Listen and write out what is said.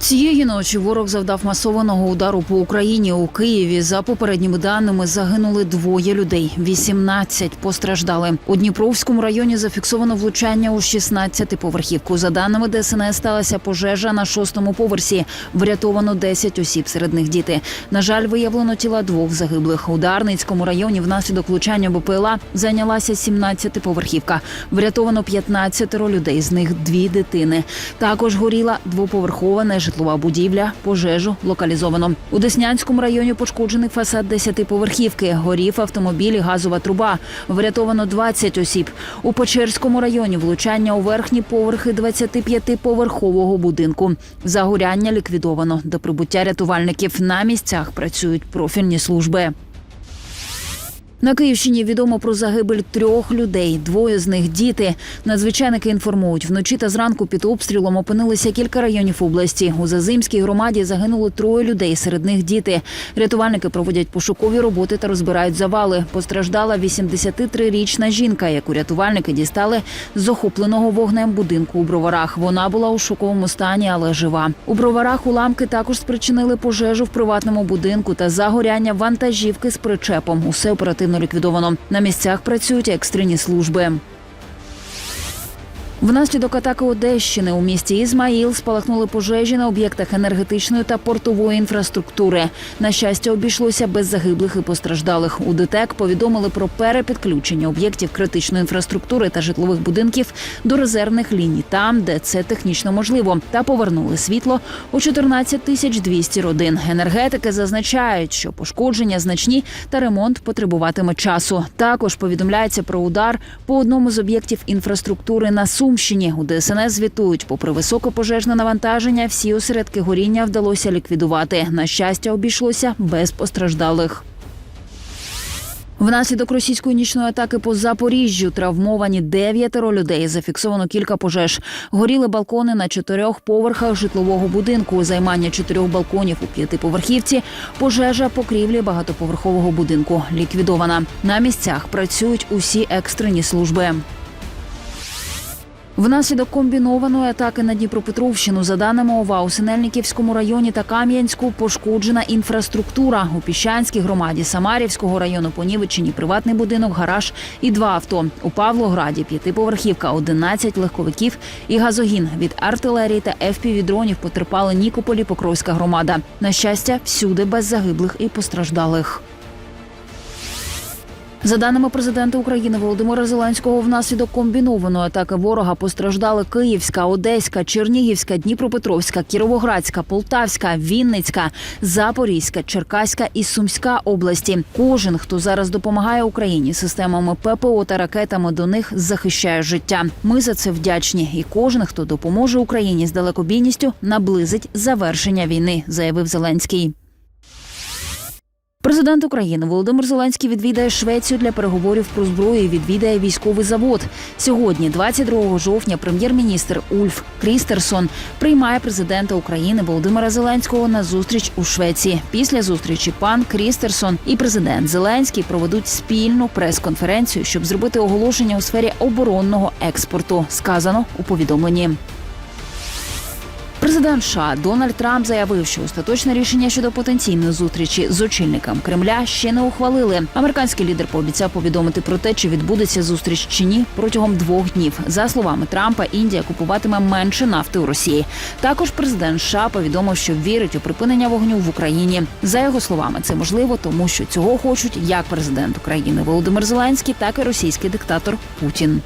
Цієї ночі ворог завдав масованого удару по Україні у Києві. За попередніми даними загинули двоє людей. 18 постраждали. У Дніпровському районі зафіксовано влучання у 16-поверхівку. За даними ДСНС, сталася пожежа на шостому поверсі. Врятовано 10 осіб, серед них діти. На жаль, виявлено тіла двох загиблих. У Дарницькому районі внаслідок влучання БПЛА зайнялася 17-поверхівка. Врятовано 15 людей, з них дві дитини. Також горіла двоповерхова нежитлова будівля. Пожежу локалізовано. У Деснянському районі пошкоджений фасад 10-поверхівки. Горів автомобіль і газова труба. Врятовано 20 осіб. У Печерському районі влучання у верхні поверхи 25-поверхового будинку. Загоряння ліквідовано. До прибуття рятувальників на місцях працюють профільні служби. На Київщині відомо про загибель трьох людей. Двоє з них діти. Надзвичайники інформують, вночі та зранку під обстрілом опинилися кілька районів області. У Зазимській громаді загинуло троє людей. Серед них діти. Рятувальники проводять пошукові роботи та розбирають завали. Постраждала 83-річна жінка, яку рятувальники дістали з охопленого вогнем будинку у броварах. Вона була у шоковому стані, але жива. У броварах уламки також спричинили пожежу в приватному будинку та загоряння вантажівки з причепом. Усе оперативно ліквідовано. На місцях працюють екстрені служби. Внаслідок атаки Одещини у місті Ізмаїл спалахнули пожежі на об'єктах енергетичної та портової інфраструктури. На щастя, обійшлося без загиблих і постраждалих. У ДТЕК повідомили про перепідключення об'єктів критичної інфраструктури та житлових будинків до резервних ліній, там, де це технічно можливо, та повернули світло у 14 тисяч 200 родин. Енергетики зазначають, що пошкодження значні та ремонт потребуватиме часу. Також повідомляється про удар по одному з об'єктів інфраструктури на Сумщині. У ДСНС звітують, попри високе пожежне навантаження, всі осередки горіння вдалося ліквідувати. На щастя, обійшлося без постраждалих. Внаслідок російської нічної атаки по Запоріжжю травмовані дев'ятеро людей. Зафіксовано кілька пожеж. Горіли балкони на чотирьох поверхах житлового будинку. Займання чотирьох балконів у п'ятиповерхівці. Пожежа покрівлі багатоповерхового будинку. Ліквідована. На місцях працюють усі екстрені служби. Внаслідок комбінованої атаки на Дніпропетровщину, за даними ОВА, у Синельниківському районі та Кам'янську пошкоджена інфраструктура. У Піщанській громаді Самарівського району понівечені приватний будинок, гараж і два авто. У Павлограді п'ятиповерхівка, 11 легковиків і газогін. Від артилерії та ФПВ-дронів потерпали Нікополі Покровська громада. На щастя, всюди без загиблих і постраждалих. За даними президента України Володимира Зеленського, внаслідок комбінованої атаки ворога постраждали Київська, Одеська, Чернігівська, Дніпропетровська, Кіровоградська, Полтавська, Вінницька, Запорізька, Черкаська і Сумська області. Кожен, хто зараз допомагає Україні системами ППО та ракетами, до них захищає життя. Ми за це вдячні. І кожен, хто допоможе Україні з далекобійністю, наблизить завершення війни, заявив Зеленський. Президент України Володимир Зеленський відвідає Швецію для переговорів про зброю. і Відвідає військовий завод. Сьогодні, 22 жовтня, прем'єр-міністр Ульф Крістерсон приймає президента України Володимира Зеленського на зустріч у Швеції. Після зустрічі пан Крістерсон і президент Зеленський проведуть спільну прес-конференцію, щоб зробити оголошення у сфері оборонного експорту. Сказано у повідомленні. Президент США Дональд Трамп заявив, що остаточне рішення щодо потенційної зустрічі з очільником Кремля ще не ухвалили. Американський лідер пообіцяв повідомити про те, чи відбудеться зустріч чи ні протягом двох днів. За словами Трампа, Індія купуватиме менше нафти у Росії. Також президент США повідомив, що вірить у припинення вогню в Україні. За його словами, це можливо, тому що цього хочуть як президент України Володимир Зеленський, так і російський диктатор Путін.